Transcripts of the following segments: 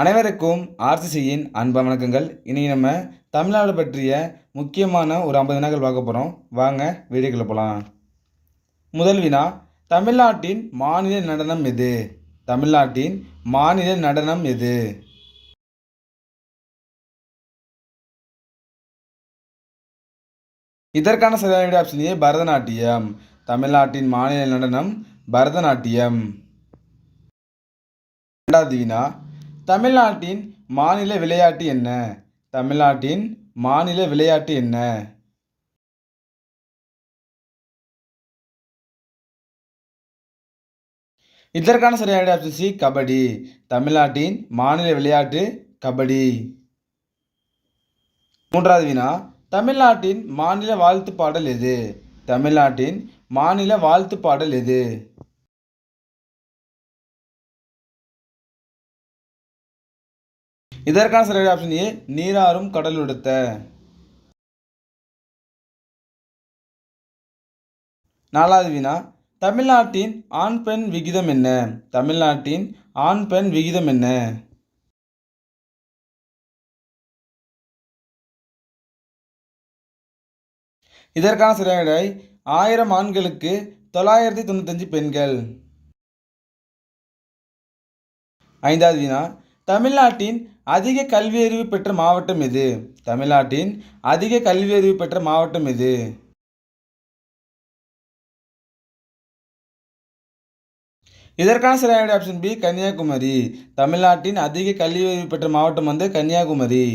அனைவருக்கும் ஆர்சிசியின் அன்பு வணக்கங்கள். இன்றைக்கி நம்ம தமிழ்நாடு பற்றிய முக்கியமான ஒரு ஐம்பது வினாக்கள் பார்க்க போகிறோம் வாங்க வீடியோக்குள்ள போகலாம் முதல் வினா தமிழ்நாட்டின் மாநில நடனம் எது? தமிழ்நாட்டின் மாநில நடனம் எது? இதற்கான சரியான விட ஆப்ஷன் ஏ பரதநாட்டியம். தமிழ்நாட்டின் மாநில நடனம் பரதநாட்டியம். இரண்டாவது வினா தமிழ்நாட்டின் மாநில விளையாட்டு என்ன? தமிழ்நாட்டின் மாநில விளையாட்டு என்ன? இதற்கான சரியான ஆப்ஷன் சி கபடி. தமிழ்நாட்டின் மாநில விளையாட்டு கபடி. மூன்றாவது வினா. தமிழ்நாட்டின் மாநில வாழ்த்து பாடல் எது? தமிழ்நாட்டின் மாநில வாழ்த்து பாடல் எது? இதற்கான சரியான ஆப்ஷன் ஏ நீராறும் கடலுடுத்த நாலாவது வினா தமிழ்நாட்டின் ஆண் பெண் விகிதம் என்ன? தமிழ்நாட்டின் ஆண் பெண் விகிதம் என்ன? இதற்கான சரியான விடை ஆயிரம் ஆண்களுக்கு தொள்ளாயிரத்தி தொண்ணூத்தஞ்சு பெண்கள். ஐந்தாவது வினா தமிழ்நாட்டின் அதிக கல்வியறிவு பெற்ற மாவட்டம் எது? தமிழ்நாட்டின் அதிக கல்வியறிவு பெற்ற மாவட்டம் எது? இதற்கான சரியான ஆப்ஷன் பி கன்னியாகுமரி. தமிழ்நாட்டின் அதிக கல்வியறிவு பெற்ற மாவட்டம் வந்து கன்னியாகுமரி.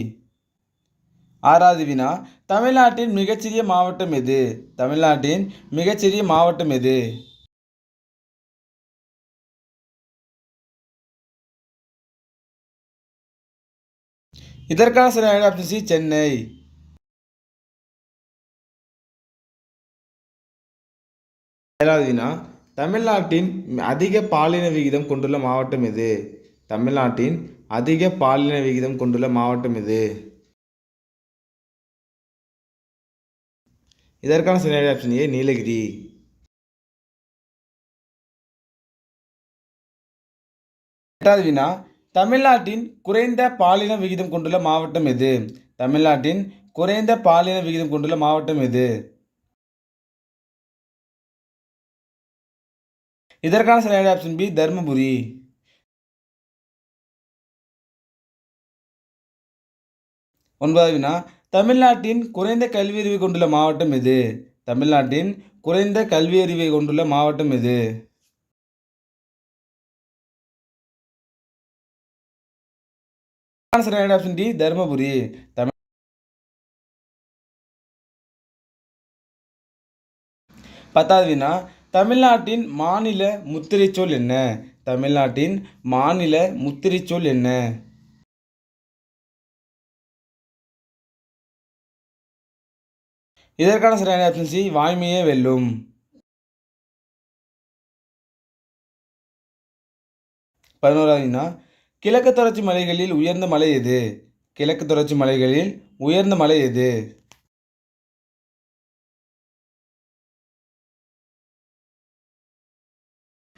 ஆறாவது வினா தமிழ்நாட்டின் மிகச்சிறிய மாவட்டம் எது? தமிழ்நாட்டின் மிகச்சிறிய மாவட்டம் எது? இதற்கான சரியான ஆப்ஷன் சி சென்னை. ஏழாவது வினா தமிழ்நாட்டின் அதிக பாலின விகிதம் கொண்டுள்ள மாவட்டம் எது? தமிழ்நாட்டின் அதிக பாலின விகிதம் கொண்டுள்ள மாவட்டம் எது? இதற்கான சரியான ஆப்ஷன் ஏ நீலகிரி. எட்டாவது வினா தமிழ்நாட்டின் குறைந்த பாலின விகிதம் கொண்டுள்ள மாவட்டம் எது? தமிழ்நாட்டின் குறைந்த பாலின விகிதம் கொண்டுள்ள மாவட்டம் எது? இதற்கான சரியான ஆப்ஷன் பி தருமபுரி. ஒன்பதாவது வினா தமிழ்நாட்டின் குறைந்த கல்வியறிவை கொண்டுள்ள மாவட்டம் எது? தமிழ்நாட்டின் குறைந்த கல்வியறிவை கொண்டுள்ள மாவட்டம் எது? சரியான ஆப்ஷன் டி. தருமபுரி. தமிழ் பத்தாவது வினா தமிழ்நாட்டின் மாநில முத்திரைச்சொல் என்ன? தமிழ்நாட்டின் மாநில முத்திரைச்சொல் என்ன? இதற்கான சரியான ஆப்ஷன் சி. வாய்மையே வெல்லும். பதினோராவதுனா கிழக்கு தொடர்ச்சி மலைகளில் உயர்ந்த மலை எது? கிழக்கு தொடர்ச்சி மலைகளில் உயர்ந்த மலை எது?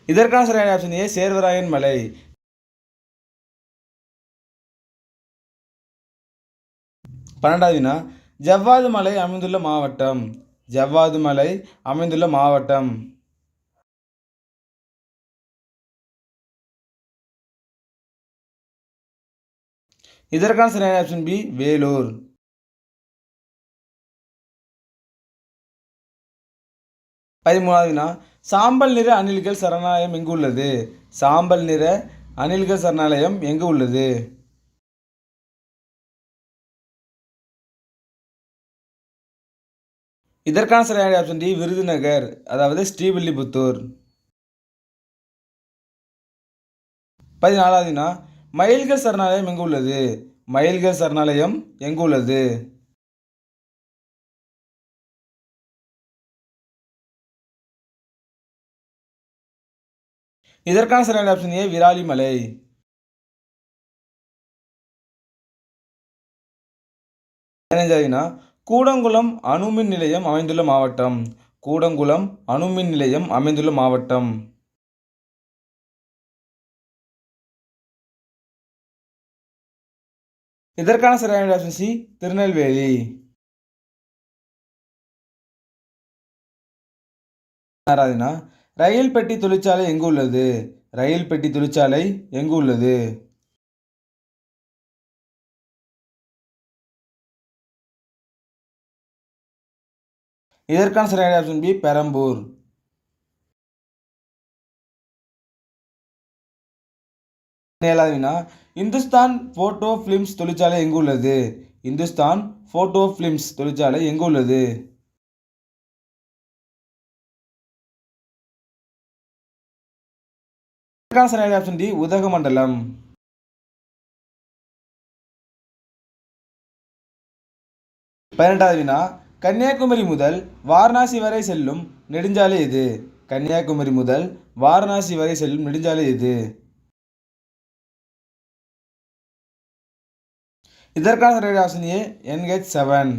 இதற்கான சரியான ஆப்ஷன் ஏ சேர்வராயன் மலை. பன்னெண்டாவதுனா ஜவ்வாது மலை அமைந்துள்ள மாவட்டம். ஜவ்வாது மலை அமைந்துள்ள மாவட்டம். இதற்கான சரியான ஆப்ஷன் பி வேலூர். பதிமூணாவதுனா சாம்பல் நிற அணில்கள் சரணாலயம் எங்கு உள்ளது? சாம்பல் நிற அணில்கள் சரணாலயம் எங்கு உள்ளது? இதற்கான சரியான ஆப்ஷன் டி விருதுநகர் அதாவது ஸ்ரீவில்லிபுத்தூர். பதினாலாவதுனா மயில்கள் சரணாலயம் எங்கு உள்ளது? மயில்கள் சரணாலயம் எங்கு உள்ளது? இதற்கான சரியான ஆப்ஷன் ஏ விராலிமலை பதினஞ்சாவதுனா கூடங்குளம் அணுமின் நிலையம் அமைந்துள்ள மாவட்டம். கூடங்குளம் அணுமின் நிலையம் அமைந்துள்ள மாவட்டம். இதற்கான சரியான ஆப்ஷன் சி திருநெல்வேலி. ஆறாவதுனா ரயில் பெட்டி தொழிற்சாலை எங்கு உள்ளது? ரயில் பெட்டி தொழிற்சாலை எங்கு உள்ளது? இதற்கான சரியான ஆப்ஷன் பி பெரம்பூர். ஏழாவது வினா இந்துஸ்தான் போட்டோ ஃபிலிம்ஸ் தொழிற்சாலை எங்கு உள்ளது? இந்துஸ்தான் போட்டோ ஃபிலிம்ஸ் தொழிற்சாலை எங்கு உள்ளது? Option D Udhagamandalam. பதினெட்டாவது வினா கன்னியாகுமரி முதல் வாரணாசி வரை செல்லும் நெடுஞ்சாலை எது? கன்னியாகுமரி முதல் வாரணாசி வரை செல்லும் நெடுஞ்சாலை எது? இதற்கான சரியான ஆப்ஷன் ஏ என்ஹெச் செவன்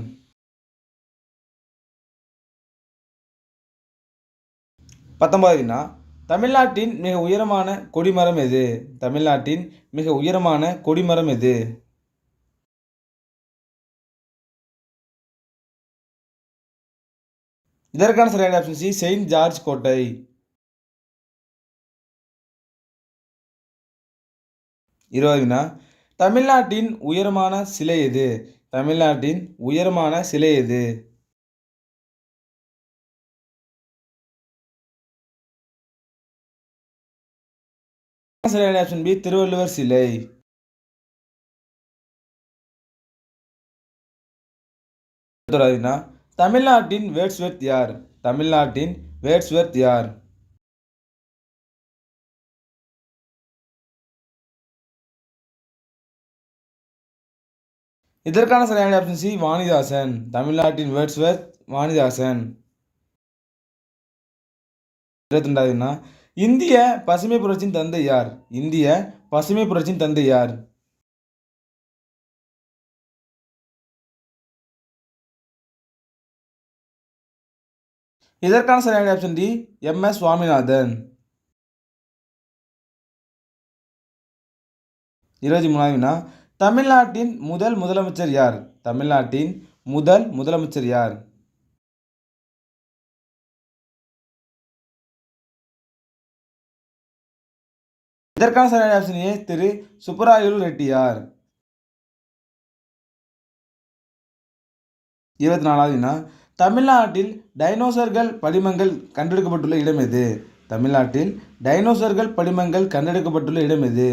பத்தொன்பது வினா தமிழ்நாட்டின் மிக உயரமான கொடிமரம் எது? தமிழ்நாட்டின் மிக உயரமான கொடிமரம் எது? இதற்கான சரியான ஆப்ஷன் சி செயின்ட் ஜார்ஜ் கோட்டை. இருபது வினா தமிழ்நாட்டின் உயரமான சிலை எது? தமிழ்நாட்டின் உயரமான சிலை எது? சரியான ஆப்ஷன் பி திருவள்ளுவர் சிலை தமிழ்நாட்டின் வேட்ஸ்வர்த் யார்? தமிழ்நாட்டின் வேர்ட்ஸ்வெர்த் யார்? இதற்கான சரியான ஆப்ஷன் சி வாணிதாசன். தமிழ்நாட்டின் வேர்ட்ஸ் வேர்த் வாணிதாசன். இருபத்தி ரெண்டாவதுனா இந்திய பசுமை புரட்சியின் தந்தை யார்? இந்திய பசுமை புரட்சியின் தந்தை யார்? இதற்கான சரியான option D M S Swaminathan. இருபத்தி மூணாவதுனா தமிழ்நாட்டின் முதல் முதலமைச்சர் யார்? தமிழ்நாட்டின் முதல் முதலமைச்சர் யார்? இதற்கான சரியான ஆப்ஷன் ஏ திரு சுப்பராயலு ரெட்டியார் இருபத்தி நாலாவதுனா தமிழ்நாட்டில் டைனோசர்கள் படிமங்கள் கண்டெடுக்கப்பட்டுள்ள இடம் எது? தமிழ்நாட்டில் டைனோசர்கள் படிமங்கள் கண்டெடுக்கப்பட்டுள்ள இடம் எது?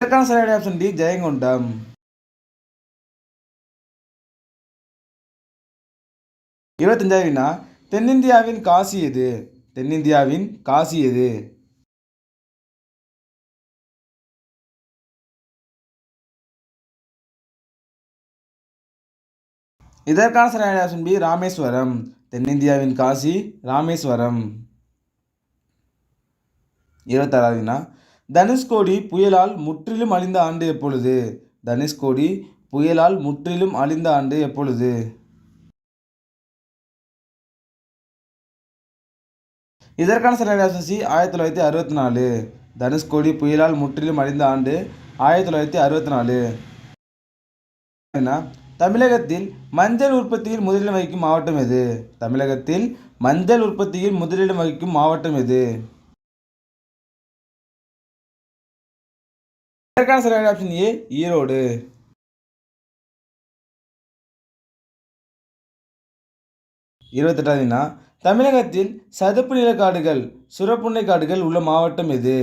இதற்கான சரியான ஆப்ஷன் டி ஜெயங்கொண்டம் வினா தென்னிந்தியாவின் காசி எது தென்னிந்தியாவின் காசி எது இதற்கான சரியான ஆப்ஷன் பி ராமேஸ்வரம் தென்னிந்தியாவின் காசி ராமேஸ்வரம் இருபத்தாறாவது வினா தனுஷ்கோடி புயலால் முற்றிலும் அழிந்த ஆண்டு எப்பொழுது? தனுஷ்கோடி புயலால் முற்றிலும் அழிந்த ஆண்டு எப்பொழுது? இதற்கான சரியான ஆப்ஷன் சி ஆயிரத்தி தொள்ளாயிரத்தி அறுபத்தி நாலு. தனுஷ்கோடி புயலால் முற்றிலும் அழிந்த ஆண்டு ஆயிரத்தி தொள்ளாயிரத்தி அறுபத்தி நாலு. தமிழகத்தில் மஞ்சள் உற்பத்தியில் முதலிடம் வகிக்கும் மாவட்டம் எது? தமிழகத்தில் மஞ்சள் உற்பத்தியில் முதலிடம் வகிக்கும் மாவட்டம் எது? இதற்கான சரியான ஆப்ஷன் ஏ ஈரோடு. இருபத்தெட்டாவதுனா தமிழகத்தில் சதுப்பு நில காடுகள் சுரப்புன்னை காடுகள் உள்ள மாவட்டம் எது?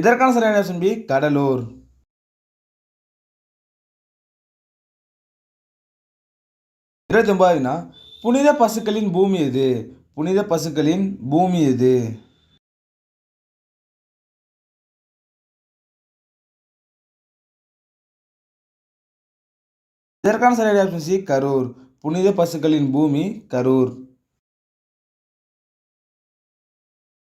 இதற்கான சரியான ஆப்ஷன் பி கடலூர். இருபத்தி ஒன்பதுனா புனித பசுக்களின் பூமி எது? புனித பசுக்களின் பூமி எது? இதற்கான சரியான ஆப்ஷன் சி கரூர். புனித பசுக்களின் பூமி கரூர்.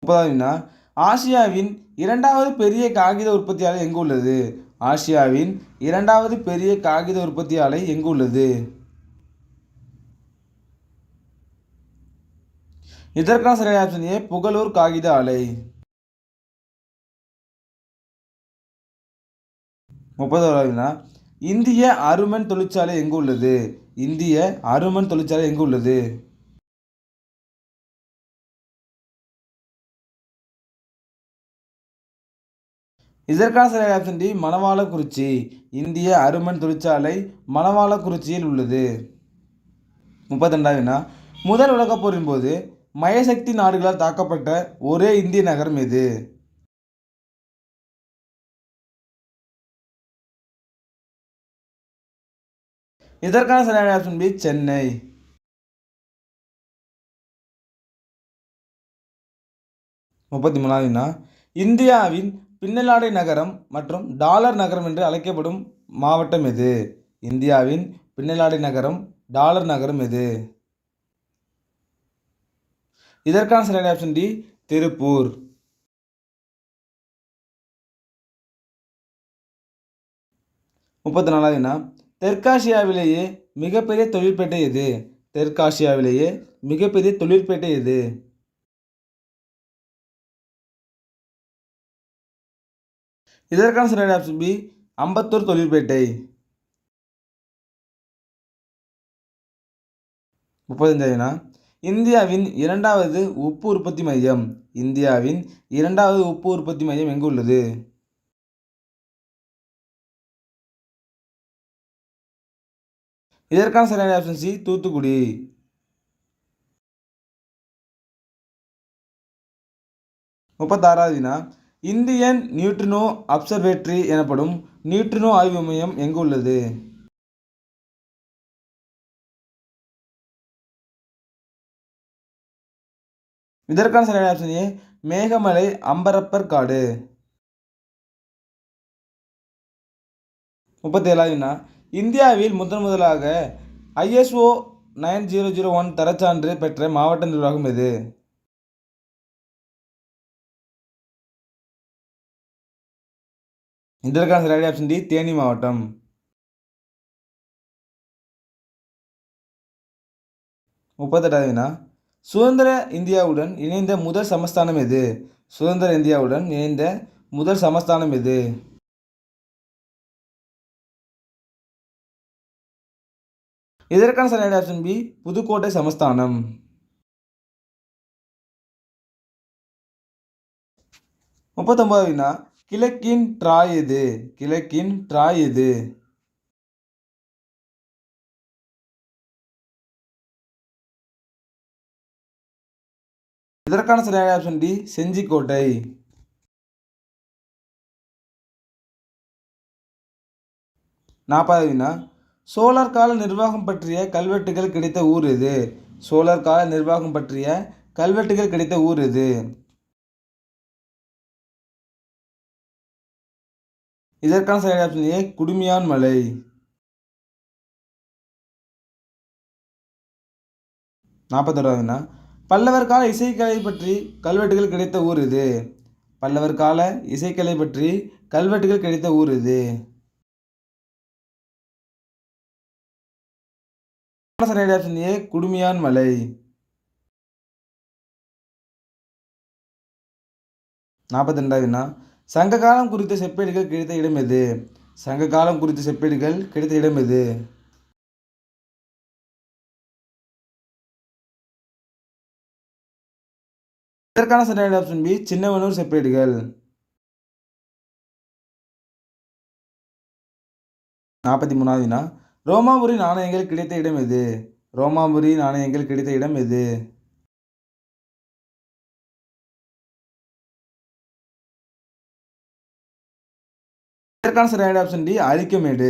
முப்பதாவதுனா ஆசியாவின் இரண்டாவது பெரிய காகித உற்பத்தி ஆலை எங்கு உள்ளது? ஆசியாவின் இரண்டாவது பெரிய காகித உற்பத்தி ஆலை எங்கு உள்ளது? இதற்கான சரியான ஆப்ஷன் ஏ புகழூர் காகித ஆலை. முப்பதோராவதுனா இந்திய அருமன் தொழிற்சாலை எங்கு உள்ளது? இந்திய அருமன் தொழிற்சாலை எங்கு உள்ளது? இதற்கான சரியான ஆப்ஷன் டி மணவாளக்குறிச்சி. இந்திய அருமன் தொழிற்சாலை மணவாளக்குறிச்சியில் உள்ளது. முப்பத்திரெண்டாவதுனா முதல் உலகப் போரின் போது மயசக்தி நாடுகளால் தாக்கப்பட்ட ஒரே இந்திய நகரம் எது? இதற்கான சரியான ஆப்ஷன் பி சென்னை. முப்பத்தி மூணாவதுனா இந்தியாவின் பின்னலாடை நகரம் மற்றும் டாலர் நகரம் என்று அழைக்கப்படும் மாவட்டம் எது? இந்தியாவின் பின்னலாடை நகரம் டாலர் நகரம் எது? இதற்கான சரியான ஆப்ஷன் டி திருப்பூர். முப்பத்தி நாலாவதுனா தெற்காசியாவிலேயே மிகப்பெரிய தொழிற்பேட்டை எது? தெற்காசியாவிலேயே மிகப்பெரிய தொழிற்பேட்டை எது? இதற்கான சரியான ஆப்ஷன் பி அம்பத்தூர் தொழிற்பேட்டை. முப்பத்தஞ்சாவதுனா இந்தியாவின் இரண்டாவது உப்பு உற்பத்தி மையம். இந்தியாவின் இரண்டாவது உப்பு உற்பத்தி மையம் எங்கு உள்ளது? இதற்கான சரியான ஆப்ஷன் சி தூத்துக்குடி. முப்பத்தாறாவது வினா. இந்தியன் நியூட்ரினோ அப்சர்வேட்டரி எனப்படும் நியூட்ரினோ ஆய்வு மையம் எங்கு உள்ளது? இதற்கான சரியான ஆப்ஷன் ஏ மேகமலை அம்பரப்பர் காடு. முப்பத்தி ஏழாவதுனா இந்தியாவில் முதன் முதலாக ISO nine zero zero one தரச்சான்று பெற்ற மாவட்ட நிர்வாகம் எது? இதற்கான சரியான ஆப்ஷன் டி தேனி மாவட்டம். முப்பத்தெட்டாவதுனா சுதந்திர இந்தியாவுடன் இணைந்த முதல் சமஸ்தானம் எது? சுதந்திர இந்தியாவுடன் இணைந்த முதல் சமஸ்தானம் எது? இதற்கான சரியான ஆப்ஷன் பி புதுக்கோட்டை சமஸ்தானம். முப்பத்தொன்பதுனா கிழக்கின் ட்ராய் எது? கிழக்கின் ட்ராய் எது? இதற்கான சரியான ஆப்ஷன் டி செஞ்சிக்கோட்டை. நாற்பதாவது வினா. சோழர் கால நிர்வாகம் பற்றிய கல்வெட்டுகள் கிடைத்த ஊர் இது சோழர் கால நிர்வாகம் பற்றிய கல்வெட்டுகள் கிடைத்த ஊர் இது இதற்கான சரியான ஆப்ஷன் ஏ குடுமியான் மலை. நாற்பத்தோராவதுனா பல்லவர் கால இசைக்கலை பற்றி கல்வெட்டுகள் கிடைத்த ஊர் இது. பல்லவர் கால இசைக்கலை பற்றி கல்வெட்டுகள் கிடைத்த ஊர் இது. ஏ குடுமியான் மலை. நாற்பத்தி ரெண்டாவதுனா சங்க காலம் குறித்த செப்பேடுகள் கிடைத்த இடம் எது? சங்க காலம் குறித்த செப்பேடுகள் கிடைத்த இடம் எது? இதற்கான சரியான ஆப்ஷன் பி சின்னவனூர் செப்பரேட்டுகள் நாற்பத்தி மூணாவதுனா ரோமாபுரி நாணயங்கள் கிடைத்த இடம் எது? ரோமாபுரி நாணயங்கள் கிடைத்த இடம் எது? இதற்கான சரியான ஆப்ஷன் டி அரிக்கமேடு.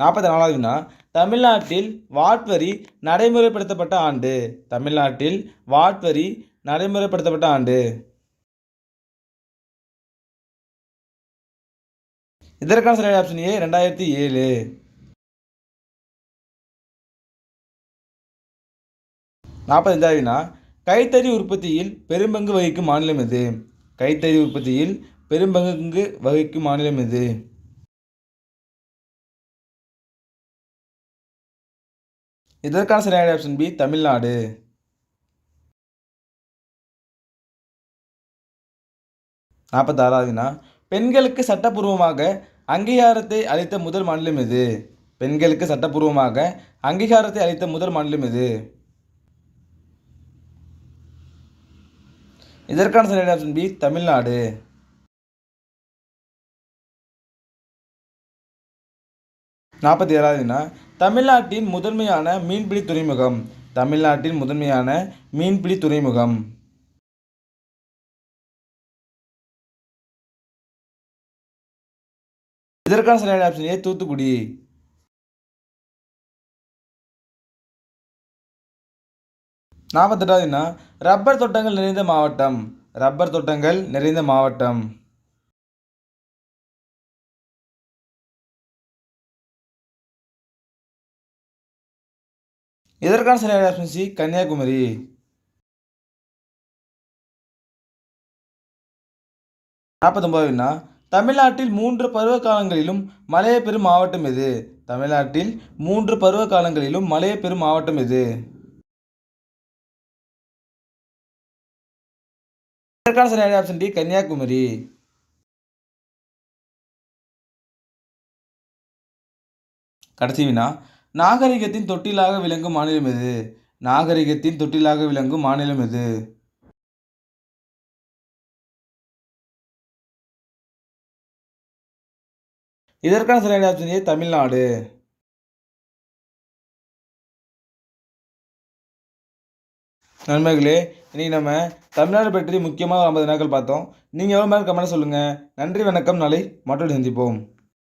நாற்பத்தி நாலாவதுனா தமிழ்நாட்டில் வாட்வரி நடைமுறைப்படுத்தப்பட்ட ஆண்டு. தமிழ்நாட்டில் வாட் வரி நடைமுறைப்படுத்தப்பட்ட ஆண்டு. இதற்கான சரியான ஆப்ஷன் ஏ ரெண்டாயிரத்தி ஏழு. நாற்பத்தஞ்சாவதுனா கைத்தறி உற்பத்தியில் பெரும்பங்கு வகிக்கும் மாநிலம் எது? கைத்தறி உற்பத்தியில் பெரும்பங்கு வகிக்கும் மாநிலம் எது? இதற்கான சரியான ஆப்ஷன் பி தமிழ்நாடு. நாற்பத்தாறாவதுனா பெண்களுக்கு சட்டப்பூர்வமாக அங்கீகாரத்தை அளித்த முதல் மாநிலம் எது? பெண்களுக்கு சட்டப்பூர்வமாக அங்கீகாரத்தை அளித்த முதல் மாநிலம் எது? இதற்கான சரியான ஆப்ஷன் பி தமிழ்நாடு. நாற்பத்தி ஏழாவதுனா தமிழ்நாட்டின் முதன்மையான மீன்பிடி துறைமுகம். தமிழ்நாட்டின் முதன்மையான மீன்பிடி துறைமுகம். இதற்கான சரியான ஆப்ஷன் ஏ தூத்துக்குடி. நாற்பத்தெட்டாவது என்ன ரப்பர் தோட்டங்கள் நிறைந்த மாவட்டம். ரப்பர் தோட்டங்கள் நிறைந்த மாவட்டம். இதற்கான சரியான ஆப்ஷன் சி கன்னியாகுமரி. நாற்பத்தொன்பது தமிழ்நாட்டில் மூன்று பருவ காலங்களிலும் மழையை பெறும் மாவட்டம் எது? தமிழ்நாட்டில் மூன்று பருவ காலங்களிலும் மழையை பெறும் மாவட்டம் எது? இதற்கான சரியான ஆப்ஷன் டி கன்னியாகுமரி. கடைசி வினா நாகரிகத்தின் தொட்டிலாக விளங்கும் மாநிலம் எது? நாகரிகத்தின் தொட்டிலாக விளங்கும் மாநிலம் எது? இதற்கான சரியான ஆப்ஷன் ஏ தமிழ்நாடு. நண்பர்களே இன்னைக்கு நம்ம தமிழ்நாடு பற்றி முக்கியமாக ஐம்பது நாட்கள் பார்த்தோம். நீங்கள் எவ்வளோ மேலே கமெண்ட் சொல்லுங்கள் நன்றி வணக்கம். நாளை மற்றொரு சந்திப்போம்.